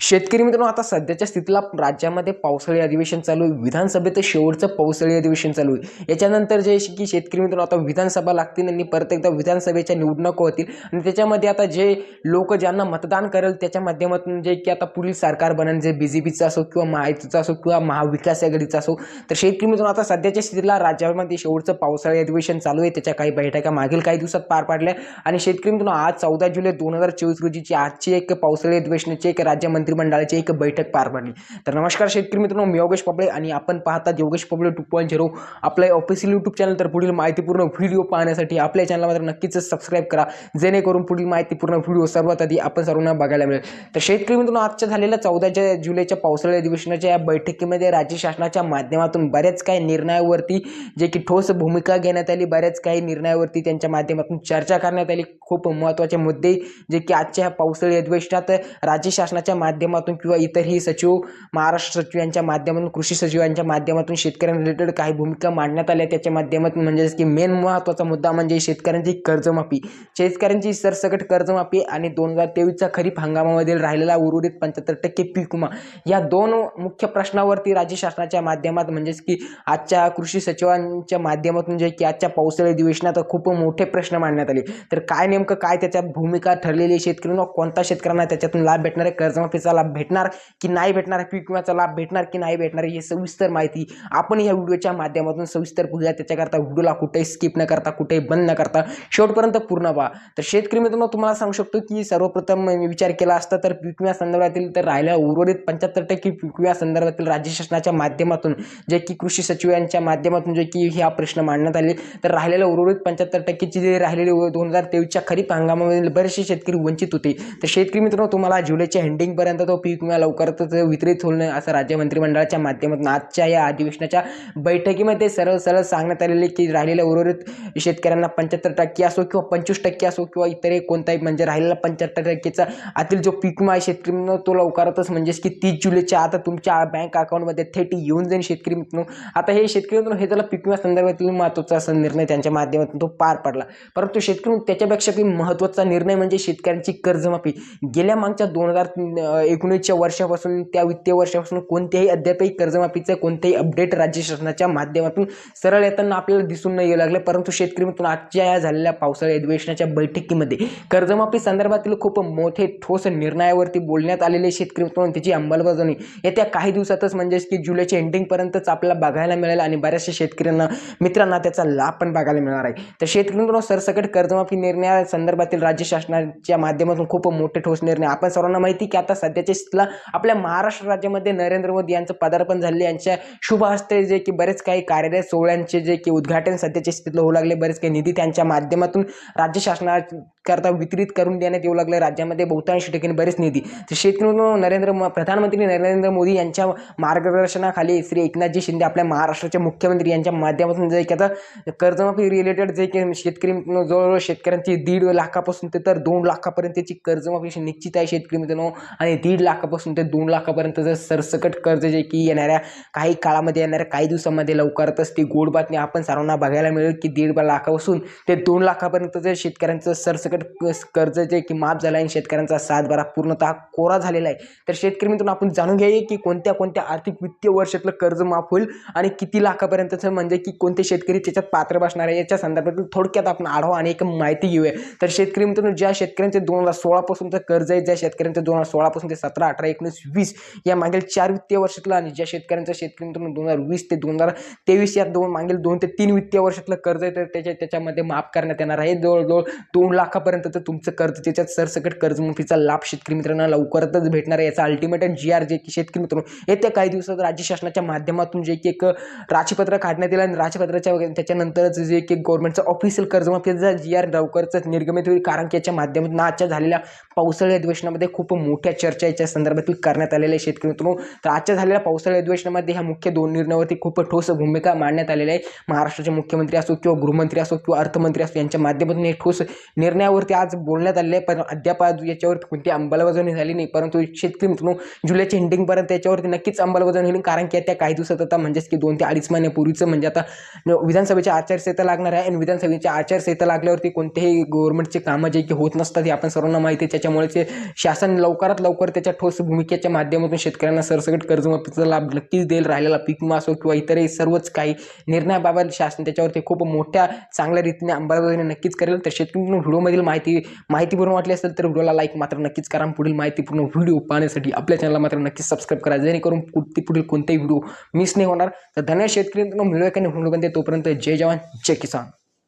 शेतकरी मित्रांनो आता सध्याच्या स्थितीला राज्यामध्ये पावसाळी अधिवेशन चालू आहे. विधानसभेचं शेवटचं पावसाळी अधिवेशन चालू आहे. याच्यानंतर जे की शेतकरी मित्रांनो आता विधानसभा लागतील आणि परत एकदा विधानसभेच्या निवडणुका होतील. आणि त्याच्यामध्ये आता जे लोक ज्यांना मतदान करेल त्याच्या माध्यमातून जे की आता पुढील सरकार बनेल जे बी जे पीचं असो किंवा महायुतीचं असो किंवा महाविकास आघाडीचं असो. तर शेतकरी मित्रांनो आता सध्याच्या स्थितीला राज्यामध्ये शेवटचं पावसाळी अधिवेशन चालू आहे. त्याच्या काही बैठका मागील काही दिवसात पार पाडल्या. आणि शेतकरी मित्रांनो आज चौदा जुलै दोन हजार चोवीस रोजीची आजची एक पावसाळी अधिवेशनाची एक राज्यमंत्री मंत्रिमंडळाची एक बैठक पार पडली. तर नमस्कार शेतकरी मित्रांनो मी योगेश पबळे आणि आपण पाहतात Yogesh Pable two point zero आपल्या ऑफिशियल यूट्यूब चॅनल तर पुढील माहितीपूर्ण व्हिडिओ पाहण्यासाठी आपल्या चॅनलला मात्र नक्कीच सबस्क्राईब करा. जेणेकरून पुढील माहितीपूर्ण व्हिडिओ सर्वात आधी आपण सर्वांना बघायला मिळेल. तर शेतकरी मित्रांनो आजच्या झालेल्या चौदाच्या जुलैच्या पावसाळी अधिवेशनाच्या या बैठकीमध्ये राज्य शासनाच्या माध्यमातून बऱ्याच काही निर्णयावरती जे की ठोस भूमिका घेण्यात आली बऱ्याच काही निर्णयावरती त्यांच्या माध्यमातून चर्चा करण्यात आली. खूप महत्त्वाचे मुद्दे जे की आजच्या ह्या पावसाळी अधिवेशनात राज्य शासनाच्या माध्यमातून माध्यमातून किंवा इतरही सचिव महाराष्ट्र सचिव यांच्या माध्यमातून कृषी सचिव यांच्या माध्यमातून शेतकऱ्यांना रिलेटेड काही भूमिका मांडण्यात आल्या त्याच्या माध्यमातून. म्हणजेच की मेन महत्त्वाचा मुद्दा म्हणजे शेतकऱ्यांची कर्जमाफी. शेतकऱ्यांची सरसकट कर्जमाफी आणि दोन हजार तेवीसचा खरीप हंगामामधील राहिलेला उर्वरित पंच्याहत्तर टक्के पीक विमा. या दोन मुख्य प्रश्नावरती राज्य शासनाच्या माध्यमात म्हणजेच की आजच्या कृषी सचिवांच्या माध्यमातून जे की आजच्या पावसाळी अधिवेशनात खूप मोठे प्रश्न मांडण्यात आले. तर काय नेमकं काय त्याच्यात भूमिका ठरलेली आहे शेतकऱ्यांना कोणता शेतकऱ्यांना त्याच्यातून लाभ भेटणार आहे? कर्जमाफीचा लाभ भेटणार की नाही भेटणार पीक विम्याचा लाभ भेटणार की नाही भेटणार हे सविस्तर माहिती आपण या व्हिडिओच्या माध्यमातून सविस्तर बघूया. त्याच्याकरता व्हिडिओला कुठेही स्किप न करता कुठेही बंद न करता शेवटपर्यंत पूर्ण पहा. तर शेतकरी मित्रांनो तुम्हाला सांगू शकतो की सर्वप्रथम मी विचार केला असता तर पीक विम्या संदर्भातील तर राहिल्या उर्वरित पंच्याहत्तर टक्के पीक विम्या संदर्भातील राज्य शासनाच्या माध्यमातून जे की कृषी सचिव यांच्या माध्यमातून जे की हा प्रश्न मांडण्यात आले. तर राहिलेल्या उर्वरित पंच्याहत्तर टक्केची जे राहिलेली दोन हजार तेवीसच्या खरीप हंगामामधील बरेचसे शेतकरी वंचित होते. तर शेतकरी मित्रांनो तुम्हाला जुलैच्या एंडिंगपर्यंत तो पीक विमा लवकरच वितरित होईल असं राज्य मंत्रिमंडळाच्या माध्यमातून आजच्या या अधिवेशनाच्या बैठकीमध्ये सरळ सरळ सांगण्यात आलेले की राहिलेल्या उर्वरित शेतकऱ्यांना पंच्याहत्तर टक्के असो किंवा पंचवीस टक्के असो किंवा इतरही कोणताही म्हणजे राहिलेला पंच्याहत्तर टक्केचा आतील जो पीक विमा आहे शेतकरी तो लवकरच म्हणजेच की तीस जुलैच्या आता तुमच्या बँक अकाउंटमध्ये थेट येऊन जाईल शेतकरी मित्रांनो. आता हे शेतकरी मित्रांनो हे त्याला पीक विमा संदर्भातील महत्त्वाचा असा निर्णय त्यांच्या माध्यमातून तो पार पडला. परंतु शेतकरी त्याच्यापेक्षा काही महत्त्वाचा निर्णय म्हणजे शेतकऱ्यांची कर्जमाफी. गेल्या मागच्या दोन हजार एकोणीसच्या वर्षापासून त्या वित्तीय वर्षापासून कोणत्याही अद्यापही कर्जमाफीचं कोणतेही अपडेट राज्य शासनाच्या माध्यमातून सरळ येताना आपल्याला दिसून नाही येऊ लागलं. परंतु शेतकरी मित्रांनो आजच्या या झालेल्या पावसाळी अधिवेशनाच्या बैठकीमध्ये कर्जमाफी संदर्भातील खूप मोठे ठोस निर्णयावरती बोलण्यात आलेले शेतकरी मित्रांनो त्याची अंमलबजावणी येत्या काही दिवसातच म्हणजेच की जुलैच्या एंडिंगपर्यंतच आपल्याला बघायला मिळेल आणि बऱ्याचशा शेतकऱ्यांना मित्रांना त्याचा लाभ पण बघायला मिळणार आहे. तर शेतकरी मित्रांनो सरसकट कर्जमाफी निर्णया संदर्भातील राज्य शासनाच्या माध्यमातून खूप मोठे ठोस निर्णय. आपण सर्वांना माहिती की आता सध्या सध्याच्या स्थितीला आपल्या महाराष्ट्र राज्यामध्ये नरेंद्र मोदी यांचं पदार्पण झाले. यांच्या शुभ हस्ते जे की बरेच काही कार्यरत सोहळ्यांचे जे की उद्घाटन सध्याच्या स्थितीला होऊ लागले. बरेच काही निधी त्यांच्या माध्यमातून राज्य शासना करता वितरित करून देण्यात येऊ लागले. राज्यामध्ये बहुतांश ठिकाणी बरेच निधी. तर शेतकरी नरेंद्र म प्रधानमंत्री नरेंद्र मोदी यांच्या मार्गदर्शनाखाली श्री एकनाथजी शिंदे आपल्या महाराष्ट्राचे मुख्यमंत्री यांच्या माध्यमातून जे की आता कर्जमाफी रिलेटेड जे की शेतकरी जवळजवळ शेतकऱ्यांची दीड लाखापासून ते तर दोन लाखापर्यंतची कर्जमाफी निश्चित आहे शेतकरी मित्रांनो. आणि दीड लाखापासून ते दोन लाखापर्यंत जर सरसकट कर्ज जे की येणाऱ्या काही काळामध्ये येणाऱ्या काही दिवसामध्ये लवकरच ती गोड बातमी आपण सर्वांना बघायला मिळेल की दीड लाखापासून ते दोन लाखापर्यंत शेतकऱ्यांचं सरसकट क- कर्ज जे की माफ झालं आहे आणि शेतकऱ्यांचा सातबारा पूर्णतः कोरा झालेला आहे. तर शेतकरी मित्रांनो आपण जाणून घ्यायचे की कोणत्या कोणत्या आर्थिक वित्तीय वर्षातलं कर्ज माफ होईल आणि किती लाखापर्यंतचं म्हणजे की कोणते शेतकरी त्याच्यात पात्र बसणार आहे याच्या संदर्भातील थोडक्यात आपण आढावा आणि एक माहिती घेऊया. तर शेतकरी मित्रांनो ज्या शेतकऱ्यांचे दोन हजार सोळापासूनचं कर्ज आहे ज्या शेतकऱ्यांचं दोन हजार सोळापासून ते सतरा अठरा एकोणीस वीस या मागील चार वित्तीय वर्षातलं आणि ज्या शेतकऱ्यांचं शेतकरी मित्रांनो दोन हजार वीस ते दोन हजार तेवीस या दोन मागील दोन ते तीन वित्तीय वर्षातलं कर्ज आहे तर त्याच्या त्याच्यामध्ये माफ करण्यात येणार आहे. जवळजवळ दोन लाखा लाखापर्यंत तर तुमचं कर्ज त्याच्यात सरसकट कर्जमाफीचा लाभ शेतकरी मित्रांना लवकरच भेटणार आहे. याचा अल्टिमेट जी आर जे की शेतकरी मित्रांनो येत्या काही दिवसात राज्य शासनाच्या माध्यमातून जे की एक राजपत्र काढण्यात येईल आणि राजपत्राच्या वगैरे त्याच्यानंतरच जे की गव्हर्नमेंटचं ऑफिशियल कर्जमाफीचा जी आर लवकरच निर्गमित होईल. कारण की याच्या माध्यमातून आजच्या झालेल्या पावसाळी अधिवेशनामध्ये खूप मोठ्या चर्चा याच्या संदर्भातील करण्यात आलेल्या आहे शेतकरी मित्रांनो. तर आजच्या झालेल्या पावसाळी अधिवेशनामध्ये ह्या मुख्य दोन निर्णयावरती खूप ठोस भूमिका मांडण्यात आलेल्या आहे महाराष्ट्राचे मुख्यमंत्री असो किंवा गृहमंत्री असो किंवा अर्थमंत्री असो यांच्या माध्यमातून हे ठोस निर्णयावर याच्यावरती आज बोलण्यात आले पण अद्याप आज याच्यावरती कोणती अंमलबजावणी झाली नाही. परंतु शेतकरी मित्रांनो जुलैच्या एंडिंगपर्यंत याच्यावरती नक्कीच अंमलबजावणी होईल कारण की त्या काही दिवसात आता म्हणजेच की दोन ते अडीच महिन्यापूर्वीचं म्हणजे आता विधानसभेची आचारसंहिता लागणार आहे. आणि विधानसभेची आचारसंहिता लागल्यावरती कोणतेही गव्हर्नमेंटचे कामं जे की होत नसतात हे आपण सर्वांना माहिती आहे. त्याच्यामुळे ते शासन लवकरात लवकर त्याच्या ठोस भूमिकेच्या माध्यमातून शेतकऱ्यांना सरसकट कर्जमाफीचा लाभ नक्कीच देईल. राहिलेला पीक विमा असो किंवा इतरही सर्वच काही निर्णयाबाबत शासन त्याच्यावरती खूप मोठ्या चांगल्या रीतीने अंमलबजावणी नक्कीच करेल. तर शेतकरी व्हिडिओमधील माहिती माहितीपूर्ण वाटली असेल तर व्हिडिओला लाईक मात्र नक्कीच करा. पुढील माहितीपूर्ण व्हिडिओ पाहण्यासाठी आपल्या चॅनलला मात्र नक्कीच सबस्क्राईब करा. जेणेकरून पुढती पुढील कोणतेही व्हिडिओ मिस नाही होणार. तर धन्यवाद शेतकरी मित्रांनो. मिळूया का नाही तोपर्यंत जय जवान जय किसान.